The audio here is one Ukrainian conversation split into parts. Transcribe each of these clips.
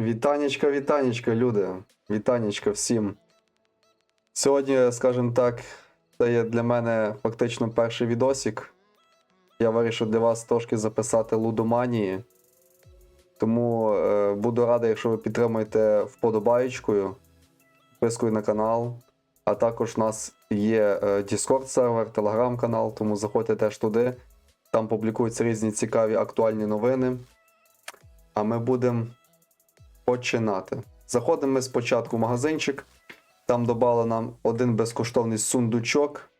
Вітанечка, вітанечка, люди. Вітанечка всім. Сьогодні, скажімо так, це є для мене фактично перший відосик. Я вирішив для вас трошки записати лудоманії. Тому е, буду радий, якщо ви підтримаєте вподобаєчкою, підпискою на канал. А також у нас є е, Discord сервер, Telegram канал, тому заходьте теж туди. Там публікуються різні цікаві актуальні новини. А ми будемо починати. Заходимо ми спочатку в магазинчик. Там додали нам один безкоштовний сундучок.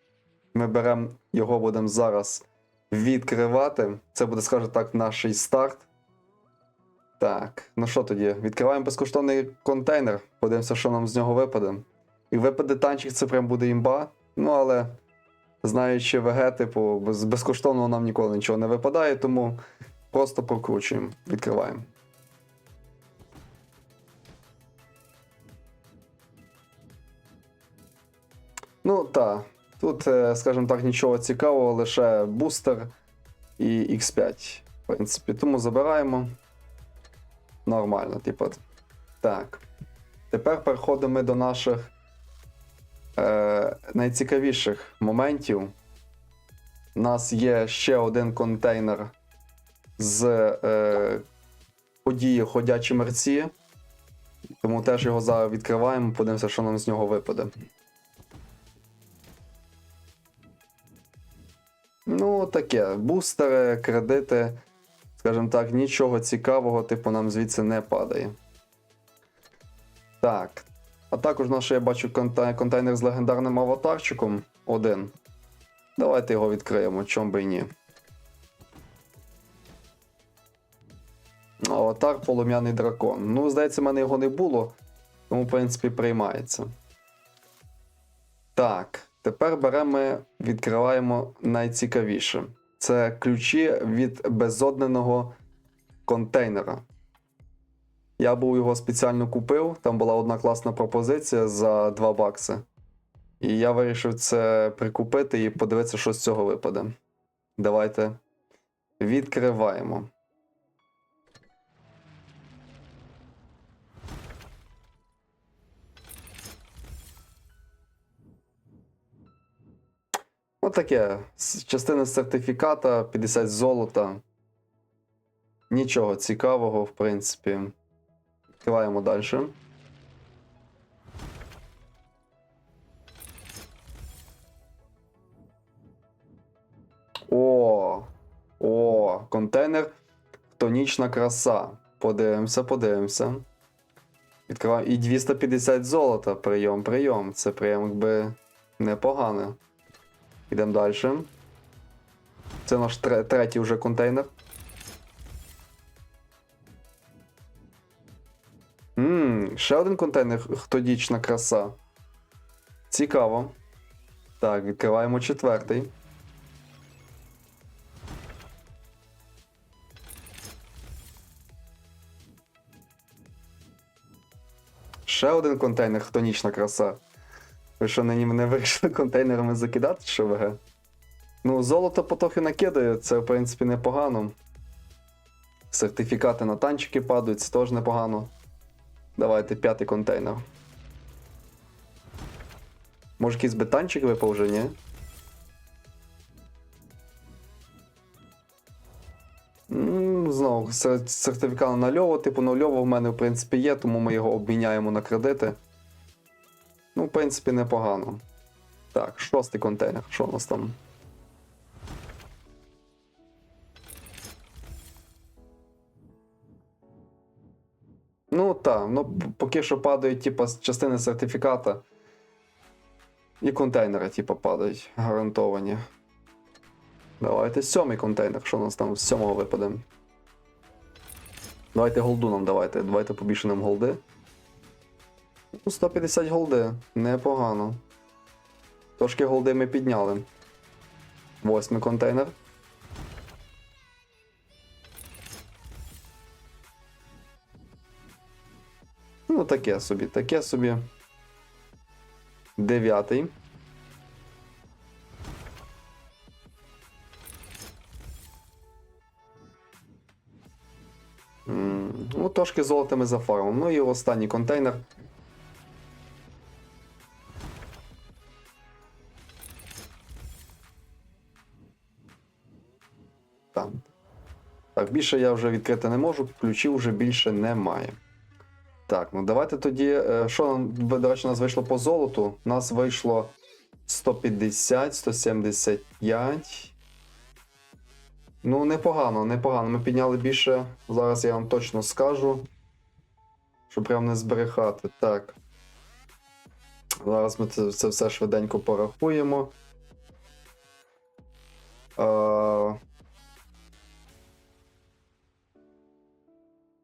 Ми беремо його, будемо зараз відкривати. Це буде, скажімо так, наш старт. Так, ну що тоді? Відкриваємо безкоштовний контейнер. Подивимося, що нам з нього випаде. І випаде танчик, це прям буде імба. Ну, але знаючи ВГ, типу, без безкоштовного нам ніколи нічого не випадає, тому просто прокручуємо. Відкриваємо. Ну, так. Тут, е, скажімо так, нічого цікавого, лише бустер і X5. В принципі, тому забираємо. Нормально, типу. Так. Тепер переходимо до наших е, найцікавіших моментів. У нас є ще один контейнер з е, події ходячі мерці. Тому теж його зараз відкриваємо, подивимося, що нам з нього випаде. Ну, таке. Бустери, кредити, скажімо так, нічого цікавого, типу, нам звідси не падає. Так. А також наш, я бачу конте- контейнер з легендарним аватарчиком один. Давайте його відкриємо, чом би і ні. Аватар полум'яний дракон. Ну, здається, в мене його не було, тому, в принципі, приймається. Так, тепер беремо, відкриваємо найцікавіше. Це ключі від безодненого контейнера. Я був його спеціально купив, там була одна класна пропозиція за 2 бакси. І я вирішив це прикупити і подивитися, що з цього випаде. Давайте відкриваємо. Отаке. С- Частина сертифіката, 50 золота. Нічого цікавого, в принципі. Відкриваємо далі. О! О! Контейнер. Тонічна краса. Подивимося, подивимося. Відкриваємо. І 250 золота. Прийом, прийом. Це прям якби непогано. Йдемо далі. Це наш тре- третій вже контейнер. Ммм, ще один контейнер хтодічна краса. Цікаво. Так, відкриваємо четвертий. Ще один контейнер хтонічна краса. Ви що нині мене вирішили контейнерами закидати, що ВГ? Ну, золото потрохи накидаю, це в принципі непогано. Сертифікати на танчики падають, це теж непогано. Давайте п'ятий контейнер. Може якийсь би танчик випав вже, ні? Знову сертифікат на льово, типу на льово в мене в принципі є, тому ми його обміняємо на кредити. Ну, в принципі, непогано. Так, шостий контейнер. Що у нас там? Ну так, ну поки що падають, типа, частини сертифіката. І контейнери, типа, падають, гарантовані. Давайте сьомий контейнер, що у нас там з сьомого випаде. Давайте голду нам давайте. Давайте побільше нам голди. Ну, 150 голди. Непогано. Трошки голди ми підняли. Восьмий контейнер. Ну, таке собі, таке собі. Дев'ятий. Ну, трошки золота ми зафармимо. Ну і останній контейнер. Так, більше я вже відкрити не можу, ключів вже більше немає. Так, ну давайте тоді. е, Що нам, до речі, у нас вийшло по золоту? У нас вийшло 150, 175. Ну, непогано, непогано. Ми підняли більше. Зараз я вам точно скажу. Щоб прям не збрехати. Так. Зараз ми це, це все швиденько порахуємо. А...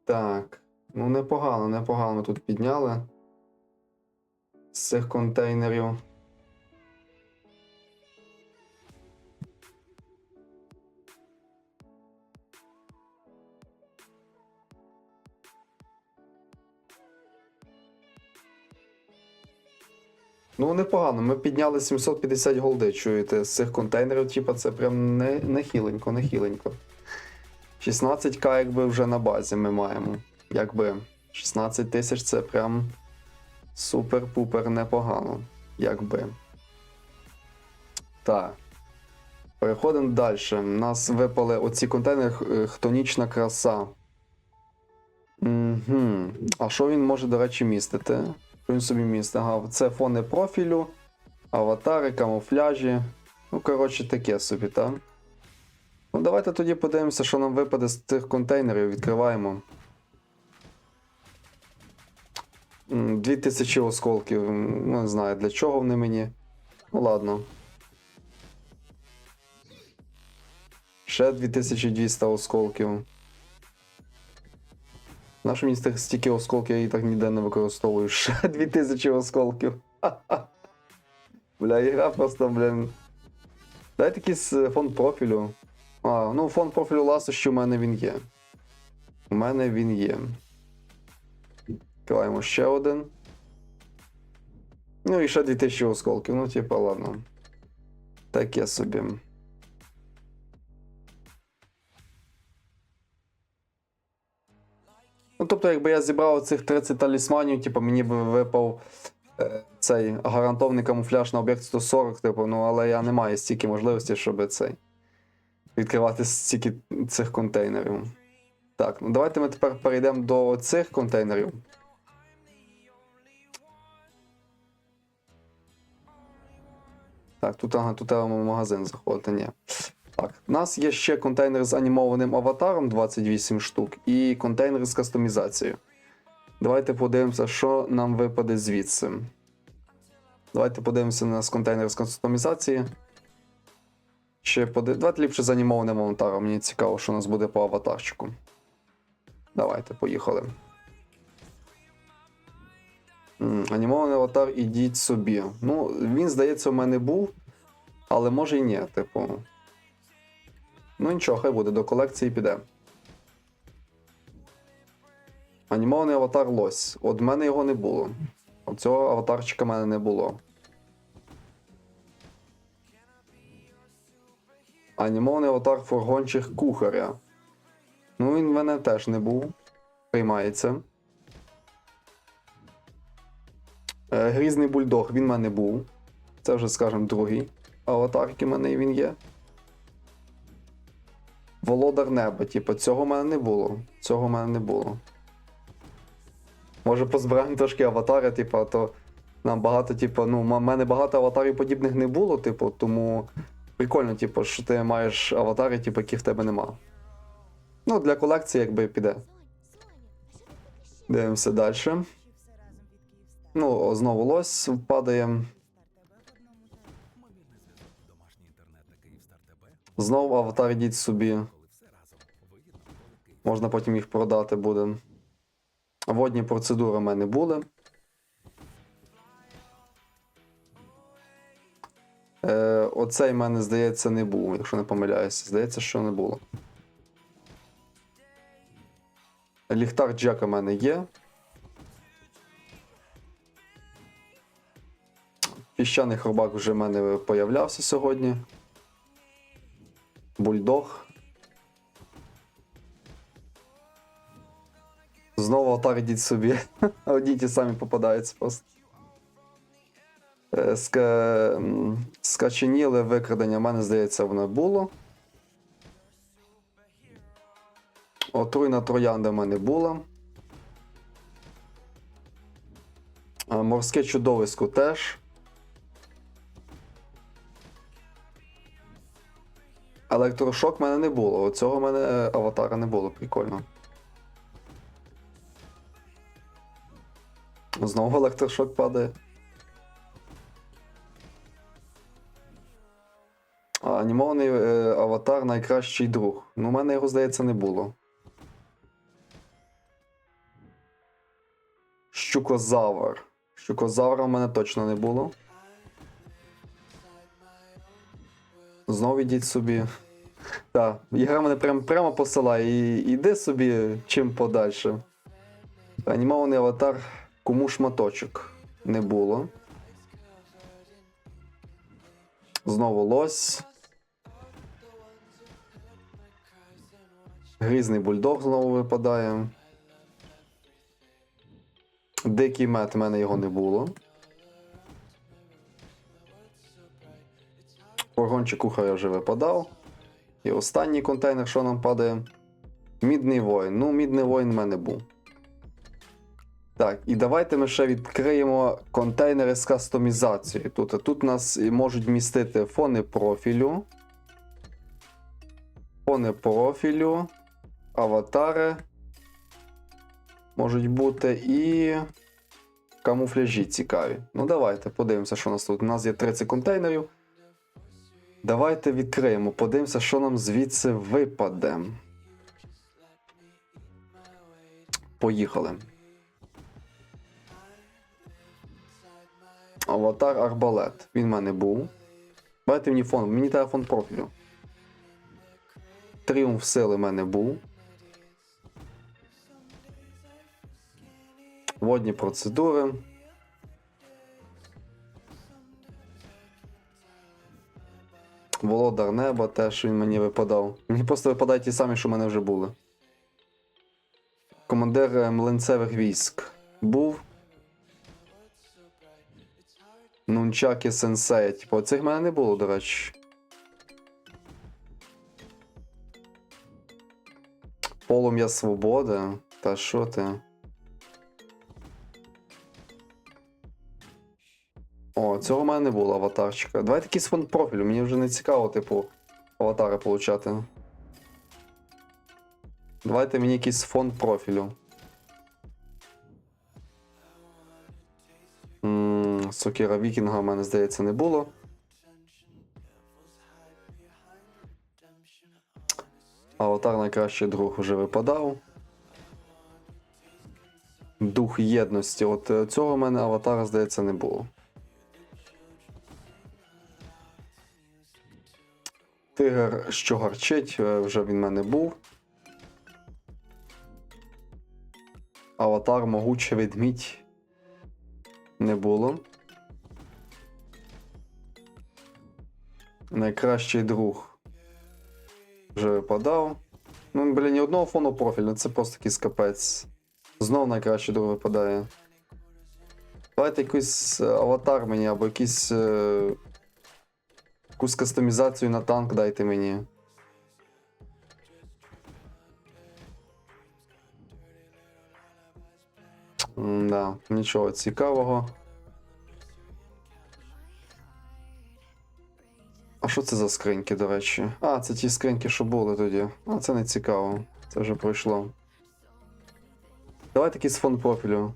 Так. Ну, непогано, непогано ми тут підняли. З цих контейнерів. Ну, непогано. Ми підняли 750 голди, чуєте, з цих контейнерів, типа, це прям не, не хіленько, не хіленько. 16к, якби вже на базі ми маємо. Якби 16 тисяч це прям супер-пупер непогано. Якби. Так. Переходимо далі. У нас випали оці контейнери е, хтонічна краса. Угу. А що він може, до речі, містити? Що він собі містить? Ага, це фони профілю, аватари, камуфляжі. Ну, коротше, таке собі, так? Ну, давайте тоді подивимося, що нам випаде з цих контейнерів. Відкриваємо. 2000 осколків. Не знаю, для чого вони мені. Ну, ладно. Ще 2200 осколків. Нащо мені стільки осколків, я її так ніде не використовую. Ще 2000 осколків. Ха-ха. Бля, ігра просто, блін. Дайте якийсь е, фонд профілю. А, ну фонд профілю ласощі у мене він є. У мене він є. Відкриваємо ще один. Ну і ще 2000 осколків. Ну, типа, ладно. Таке собі. Ну, тобто, якби я зібрав цих 30 талісманів, типу, мені б випав е, цей гарантований камуфляж на об'єкт 140, типу, ну, але я не маю стільки можливості, щоб цей відкривати стільки цих контейнерів. Так, ну давайте ми тепер перейдемо до цих контейнерів. Так, тут, ага, тут треба в магазин заходити, ні. Так, у нас є ще контейнер з анімованим аватаром 28 штук і контейнер з кастомізацією. Давайте подивимося, що нам випаде звідси. Давайте подивимося на контейнер з кастомізації. Ще поди... Давайте ліпше з анімованим аватаром. Мені цікаво, що у нас буде по аватарчику. Давайте, поїхали. Анімований аватар, ідіть собі. Ну, він, здається, у мене був, але може і ні, типу. Ну нічого, хай буде, до колекції піде. Анімований аватар лось. От в мене його не було. От цього аватарчика в мене не було. Анімований аватар фургончих кухаря. Ну, він в мене теж не був. Приймається. Е, Грізний бульдог, він в мене був. Це вже, скажімо, другий аватар, який в мене він є. Володар неба, типу, цього в мене не було. Цього в мене не було. Може позбираємо трошки аватари, типу, то нам багато, типу, ну, в мене багато аватарів подібних не було, типу, тому прикольно, типу, що ти маєш аватари, типу, яких в тебе нема. Ну, для колекції якби піде. Дивимося далі. Ну, знову лось впадає. Знову аватар йдіть собі. Можна потім їх продати буде. Водні процедури в мене були. Е, оцей в мене, здається, не був, якщо не помиляюся. Здається, що не було. Ліхтар Джека в мене є. Піщаний хробак вже в мене появлявся сьогодні. Бульдог. Знову аватар ідіть собі. Одні ті самі попадаються просто. Е, Ска... Скаченіле викрадення, в мене здається, воно було. Отруйна троянда в мене була. Морське чудовисько теж. Електрошок в мене не було. Цього в мене е, аватара не було, прикольно. Знову електрошок падає. Анімований е, аватар найкращий друг. Ну, у мене його, здається, не було. Щукозавр. Щукозавра в мене точно не було. Знову йдіть собі. Так, ігра мене прям, прямо посилає. І іди собі чим подальше. Анімований аватар кому шматочок не було. Знову лось. Грізний бульдог знову випадає. Дикий мед, в мене його не було. Фургончик кухаря вже випадав. І останній контейнер, що нам падає. Мідний воїн. Ну, мідний воїн в мене був. Так, і давайте ми ще відкриємо контейнери з кастомізацією. Тут, тут нас можуть містити фони профілю. Фони профілю, аватари. Можуть бути і камуфляжі цікаві. Ну, давайте подивимося, що у нас тут. У нас є 30 контейнерів. Давайте відкриємо, подивимося, що нам звідси випаде. Поїхали. Аватар Арбалет. Він в мене був. Давайте мені фон. Мені телефон профілю. Тріумф сили в мене був. Водні процедури. Володар неба теж він мені випадав. Мені просто випадають ті самі, що в мене вже були. Командир млинцевих військ був. Нунчаки сенсей. Типу, цих в мене не було, до речі. Полум'я свободи. Та що ти? О, цього в мене не було аватарчика. Давайте якийсь фонд профілю, мені вже не цікаво, типу, аватари получати. Давайте мені якийсь фонд профілю. М, Сокира Вікінга в мене, здається, не було. Аватар найкращий друг вже випадав. Дух єдності. От е, цього в мене аватара, здається, не було. Тигр, що гарчить, е, вже він в мене був. Аватар могуче ведмідь не було. Найкращий друг вже випадав. Ну, блін, ні одного фону профільного, це просто якийсь капець. Знов найкращий друг випадає. Давайте якийсь е, аватар мені або якийсь. Е... Якусь кастомізацію на танк дайте мені. Да, нічого цікавого. А що це за скриньки, до речі? А, це ті скриньки, що були тоді. А, це не цікаво. Це вже пройшло. Давайте якийсь фон профілю.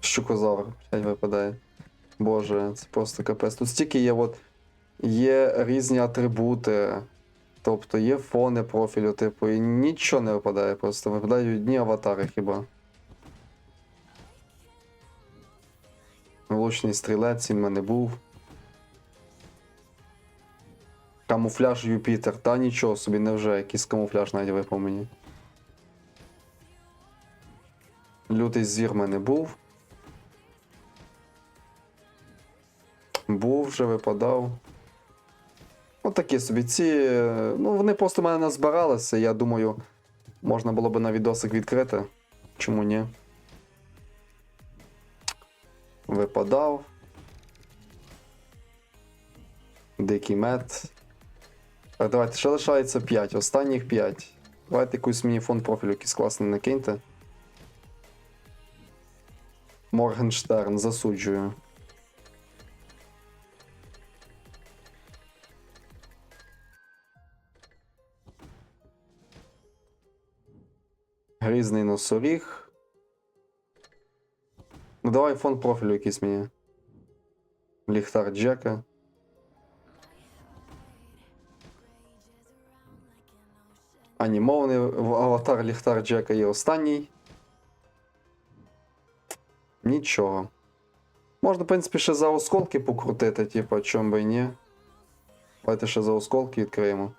Щукозавр, блядь, випадає. Боже, це просто капець. Тут стільки є от. Є різні атрибути. Тобто є фони профілю, типу, і нічого не випадає, просто випадають одні аватари хіба. Влучний стрілець він в мене був. Камуфляж Юпітер. Та нічого собі, невже якийсь камуфляж навіть випав мені. Лютий звір в мене був. Був вже випадав. Отакі собі ці. Ну, вони просто в мене назбиралися. Я думаю, Можна було би на відосик відкрити. Чому ні? Випадав. Дикий мед. Так, давайте, ще лишається 5. Останніх 5. Давайте якийсь мені фон профілю якийсь класний накиньте. Моргенштерн засуджую. Грізний носоріг. Ну давай фон профілю якийсь мені. Ліхтар Джека. Анімований аватар Ліхтар Джека є останній. Нічого. Можна, в принципі, ще за осколки покрутити, типу, чом би і ні. Давайте ще за осколки відкриємо.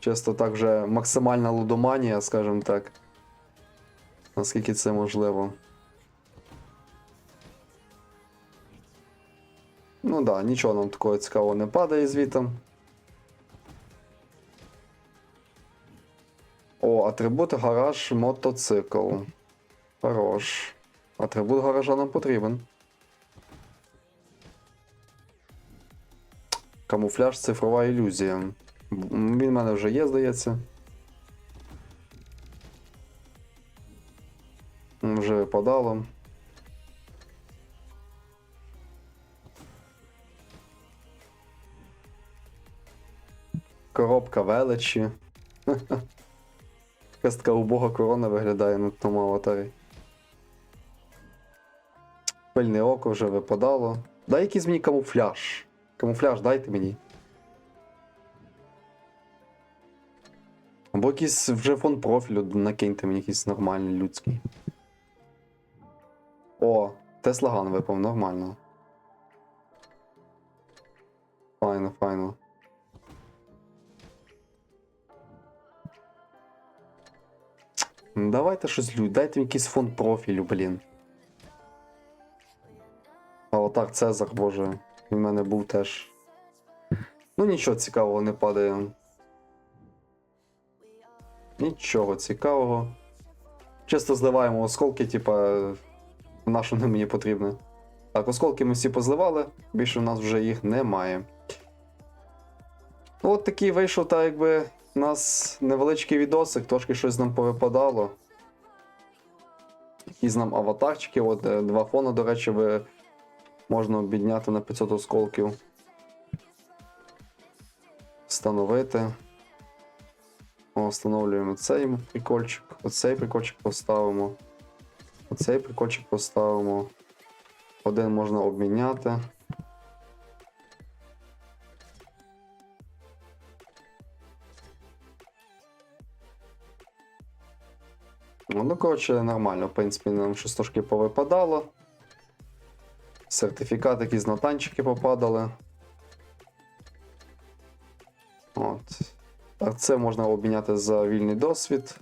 Чисто так вже максимальна лудоманія, скажімо так. Наскільки це можливо. Ну да, нічого нам такого цікавого не падає звітом. О, атрибут гараж мотоцикл. Хорош. Атрибут гаража нам потрібен. Камуфляж цифрова ілюзія. Він в мене вже є, здається. Вже випадало. Коробка величі. Якась така убога корона виглядає на тому аватарі. Пильне око вже випадало. Дай якийсь мені камуфляж. Камуфляж дайте мені. Або якийсь вже фон профілю накиньте мені якийсь нормальний людський. О, Теслаган випав, нормально. Файно, файно. Давайте щось людь, дайте якийсь фон профілю, блін. Аватар Цезар, боже, в мене був теж. Ну нічого цікавого не падає. Нічого цікавого. Чисто зливаємо осколки, типа, на не мені потрібно. Так, осколки ми всі позливали, більше в нас вже їх немає. Ну, от такий вийшов, так якби у нас невеличкий відосик, трошки щось нам повипадало. Якісь нам аватарчики, от е, два фона, до речі, ви можна обідняти на 500 осколків. Встановити. Встановлюємо цей прикольчик, оцей прикольчик поставимо. Оцей прикольчик поставимо. Один можна обміняти. Ну, ну, коротше, нормально, в принципі, нам щось трошки повипадало. Сертифікат, якісь нотанчики попадали. От. А це можна обміняти за вільний досвід.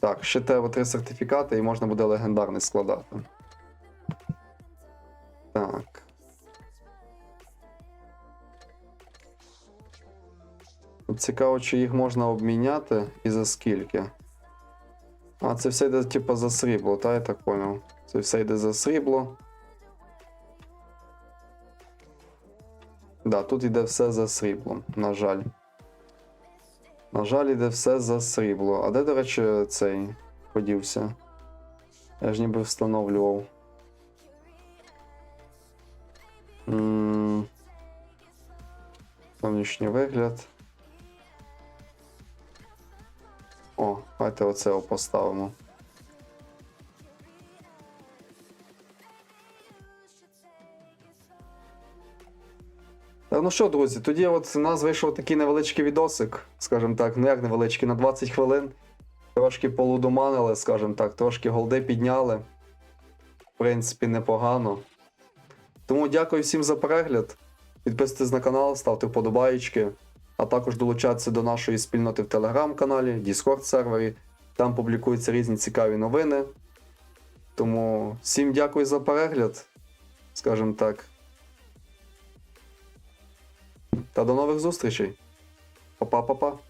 Так, ще треба три сертифікати і можна буде легендарний складати. Цікаво, чи їх можна обміняти і за скільки. А, це все йде типу за срібло, та я так поняв. Це все йде за срібло. Да, тут йде все за сріблом, на жаль. На жаль, йде все за срібло. А де, до речі, цей подівся? Я ж ніби встановлював. Зовнішній вигляд. Давайте оце поставимо. Ну що, друзі, тоді от у нас вийшов такий невеличкий відосик, скажімо так, ну як невеличкий, на 20 хвилин. Трошки полудуманили, скажімо так, трошки голди підняли. В принципі, непогано. Тому дякую всім за перегляд. Підписуйтесь на канал, ставте вподобаєчки, а також долучатися до нашої спільноти в телеграм-каналі, Discord-сервері. Там публікуються різні цікаві новини. Тому всім дякую за перегляд, скажімо так. Та до нових зустрічей. Па-па-па-па.